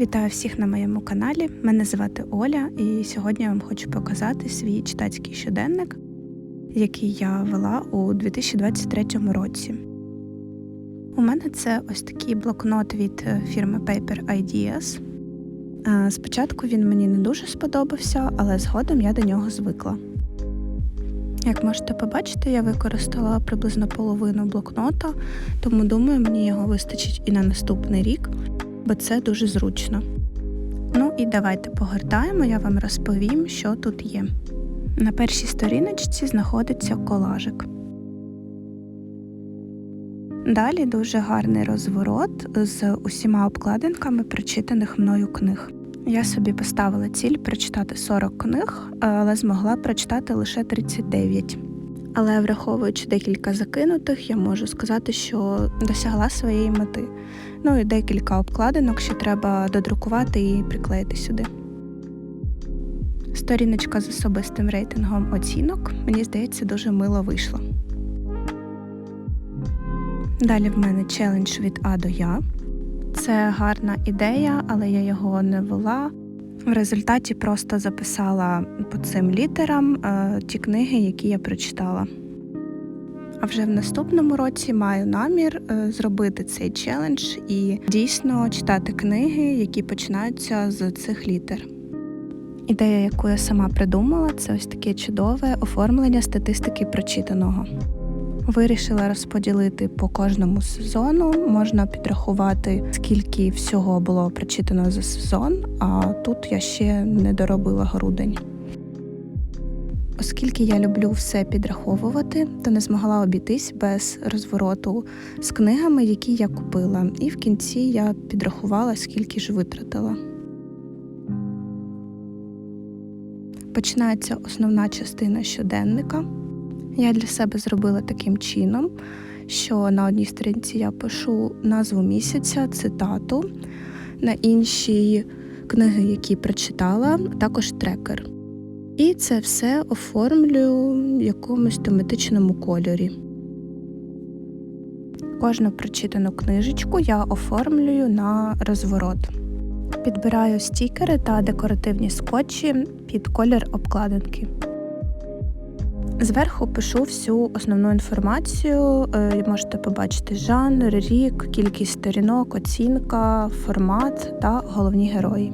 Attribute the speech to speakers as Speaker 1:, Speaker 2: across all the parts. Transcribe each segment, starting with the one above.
Speaker 1: Вітаю всіх на моєму каналі. Мене звати Оля, і сьогодні я вам хочу показати свій читацький щоденник, який я вела у 2023 році. У мене це ось такий блокнот від е, фірми Paper Ideas. Е, Спочатку він мені не дуже сподобався, але згодом я до нього звикла. Як можете побачити, я використала приблизно половину блокнота, тому думаю, мені його вистачить і на наступний рік, бо це дуже зручно. Ну і давайте погортаємо, я вам розповім, що тут є. На першій сторіночці знаходиться колажик. Далі дуже гарний розворот з усіма обкладинками прочитаних мною книг. Я собі поставила ціль прочитати 40 книг, але змогла прочитати лише 39. Але враховуючи декілька закинутих, я можу сказати, що досягла своєї мети. Ну і декілька обкладинок, що треба додрукувати і приклеїти сюди. Сторіночка з особистим рейтингом оцінок, мені здається, дуже мило вийшла. Далі в мене челендж від А до Я. Це гарна ідея, але я його не вела. В результаті просто записала по цим літерам е, ті книги, які я прочитала. А вже в наступному році маю намір е, зробити цей челендж і дійсно читати книги, які починаються з цих літер. Ідея, яку я сама придумала, це ось таке чудове оформлення статистики прочитаного. Вирішила розподілити по кожному сезону. Можна підрахувати, скільки всього було прочитано за сезон, а тут я ще не доробила грудень. Оскільки я люблю все підраховувати, то не змогла обійтись без розвороту з книгами, які я купила. І в кінці я підрахувала, скільки ж витратила. Починається основна частина щоденника. Я для себе зробила таким чином, що на одній сторінці я пишу назву місяця, цитату, на іншій книги, які прочитала, також трекер. І це все оформлюю в якомусь тематичному кольорі. Кожну прочитану книжечку я оформлюю на розворот. Підбираю стікери та декоративні скотчі під колір обкладинки. Зверху пишу всю основну інформацію. Е, Можете побачити жанр, рік, кількість сторінок, оцінка, формат та головні герої.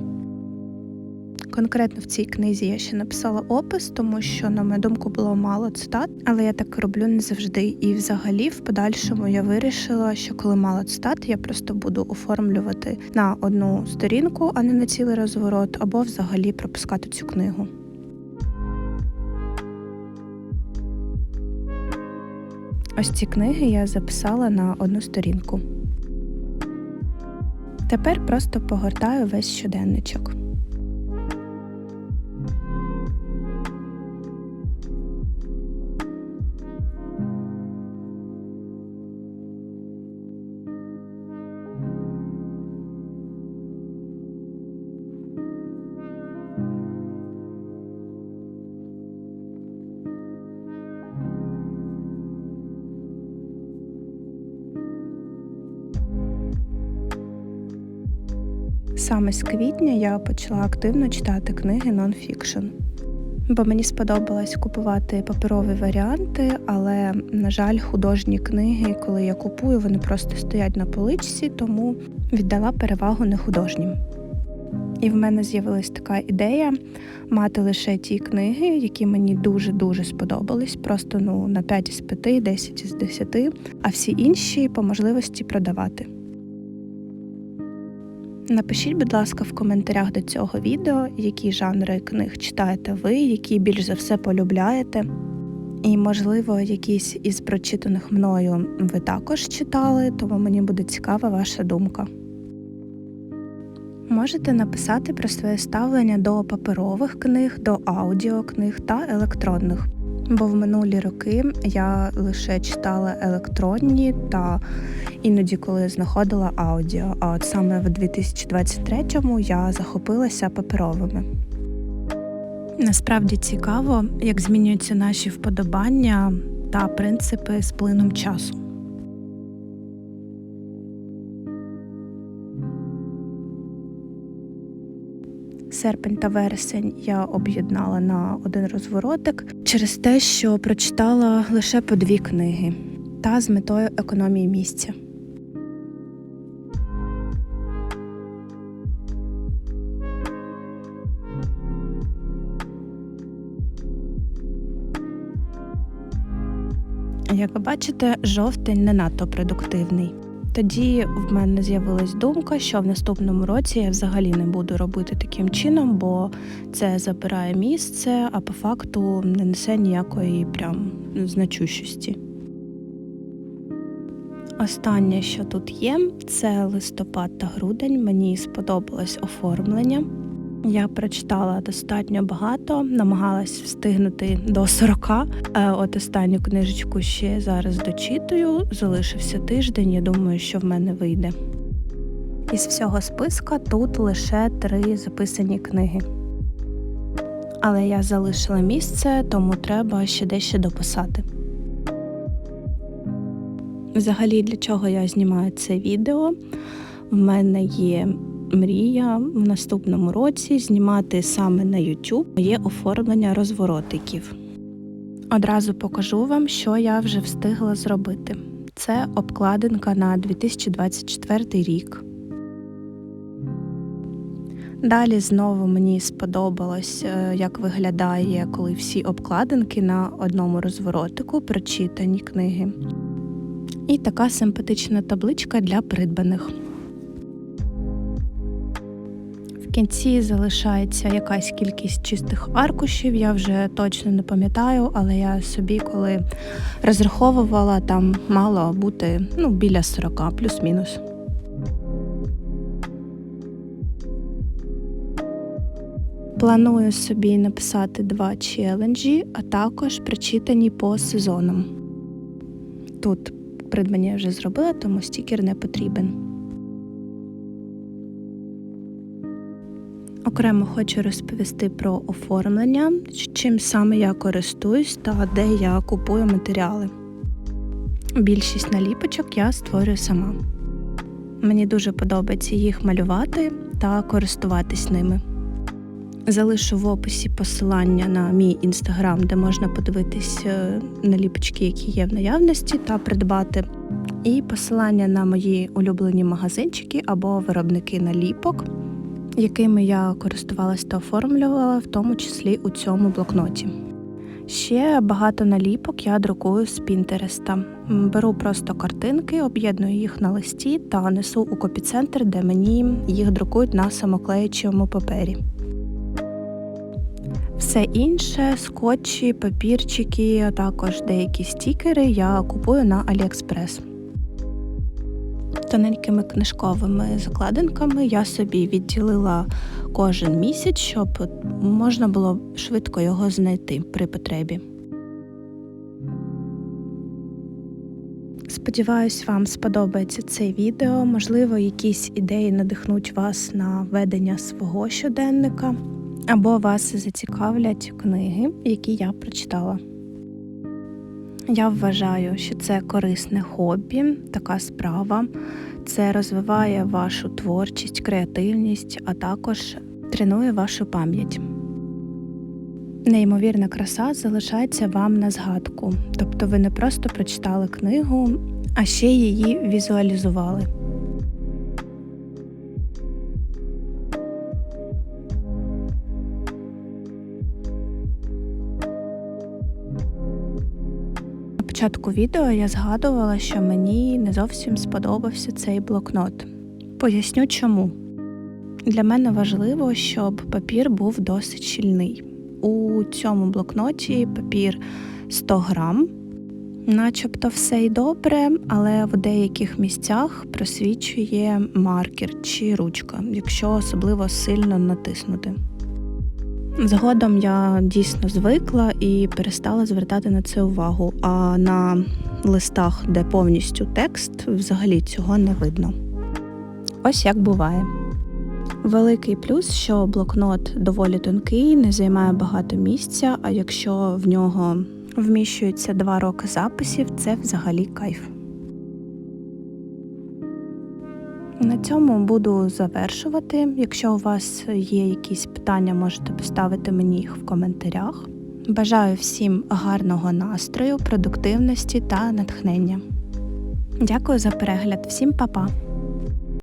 Speaker 1: Конкретно в цій книзі я ще написала опис, тому що, на мою думку, було мало цитат, але я так роблю не завжди. І взагалі, в подальшому я вирішила, що коли мало цитат, я просто буду оформлювати на одну сторінку, а не на цілий розворот, або взагалі пропускати цю книгу. Ось ці книги я записала на одну сторінку. Тепер просто погортаю весь щоденничок. Саме з квітня я почала активно читати книги нонфікшн. Бо мені сподобалось купувати паперові варіанти, але, на жаль, художні книги, коли я купую, вони просто стоять на поличці, тому віддала перевагу не художнім. І в мене з'явилась така ідея мати лише ті книги, які мені дуже-дуже сподобались, просто ну на 5 із 5, 10 із 10, а всі інші по можливості продавати. Напишіть, будь ласка, в коментарях до цього відео, які жанри книг читаєте ви, які більш за все полюбляєте. І, можливо, якісь із прочитаних мною ви також читали, тому мені буде цікава ваша думка. Можете написати про своє ставлення до паперових книг, до аудіокниг та електронних. Бо в минулі роки я лише читала електронні та іноді коли знаходила аудіо. А от саме в 2023-му я захопилася паперовими. Насправді цікаво, як змінюються наші вподобання та принципи з плином часу. Серпень та вересень я об'єднала на один розворотик через те, що прочитала лише по дві книги та з метою економії місця. Як ви бачите, жовтень не надто продуктивний. Тоді в мене з'явилась думка, що в наступному році я взагалі не буду робити таким чином, бо це забирає місце, а по факту не несе ніякої прям значущості. Останнє, що тут є, це листопад та грудень. Мені сподобалось оформлення. Я прочитала достатньо багато, намагалась встигнути до 40. Е, От останню книжечку ще зараз дочитую. Залишився тиждень. Я думаю, що в мене вийде. Із всього списка тут лише три записані книги. Але я залишила місце, тому треба ще дещо дописати. Взагалі, для чого я знімаю це відео? В мене є мрія в наступному році знімати саме на YouTube моє оформлення розворотиків. Одразу покажу вам, що я вже встигла зробити. Це обкладинка на 2024 рік. Далі знову мені сподобалось, е, як виглядає, коли всі обкладинки на одному розворотику прочитані книги. І така симпатична табличка для придбаних. Кінці залишається якась кількість чистих аркушів, я вже точно не пам'ятаю, але я собі, коли розраховувала, там мало бути ну, біля 40, плюс-мінус. Планую собі написати два челенджі, а також причитані по сезонам. Тут придбання вже зробила, тому стікер не потрібен. Окремо хочу розповісти про оформлення, чим саме я користуюсь та де я купую матеріали. Більшість наліпочок я створюю сама. Мені дуже подобається їх малювати та користуватись ними. Залишу в описі посилання на мій інстаграм, де можна подивитись е, наліпочки, які є в наявності, та придбати. І посилання на мої улюблені магазинчики або виробники наліпок, якими я користувалась та оформлювала, в тому числі у цьому блокноті. Ще багато наліпок я друкую з Пінтереста. Беру просто картинки, об'єдную їх на листі та несу у копіцентр, де мені їх друкують на самоклеючому папері. Все інше, скотчі, папірчики, а також деякі стікери я купую на AliExpress. Тоненькими книжковими закладинками я собі відділила кожен місяць, щоб можна було швидко його знайти при потребі. Сподіваюсь, вам сподобається це відео. Можливо, якісь ідеї надихнуть вас на ведення свого щоденника або вас зацікавлять книги, які я прочитала. Я вважаю, що це корисне хобі, така справа. Це розвиває вашу творчість, креативність, а також тренує вашу пам'ять. Неймовірна краса залишається вам на згадку, тобто ви не просто прочитали книгу, а ще її візуалізували. Початку відео я згадувала, що мені не зовсім сподобався цей блокнот. Поясню чому. Для мене важливо, щоб папір був досить щільний. У цьому блокноті папір 100 грам, начебто все й добре, але в деяких місцях просвічує маркер чи ручка, якщо особливо сильно натиснути. Згодом я дійсно звикла і перестала звертати на це увагу. А на листах, де повністю текст, взагалі цього не видно. Ось як буває. Великий плюс, що блокнот доволі тонкий, не займає багато місця, а якщо в нього вміщується два роки записів, це взагалі кайф. На цьому буду завершувати. Якщо у вас є якісь питання, можете поставити мені їх в коментарях. Бажаю всім гарного настрою, продуктивності та натхнення. Дякую за перегляд. Всім па-па!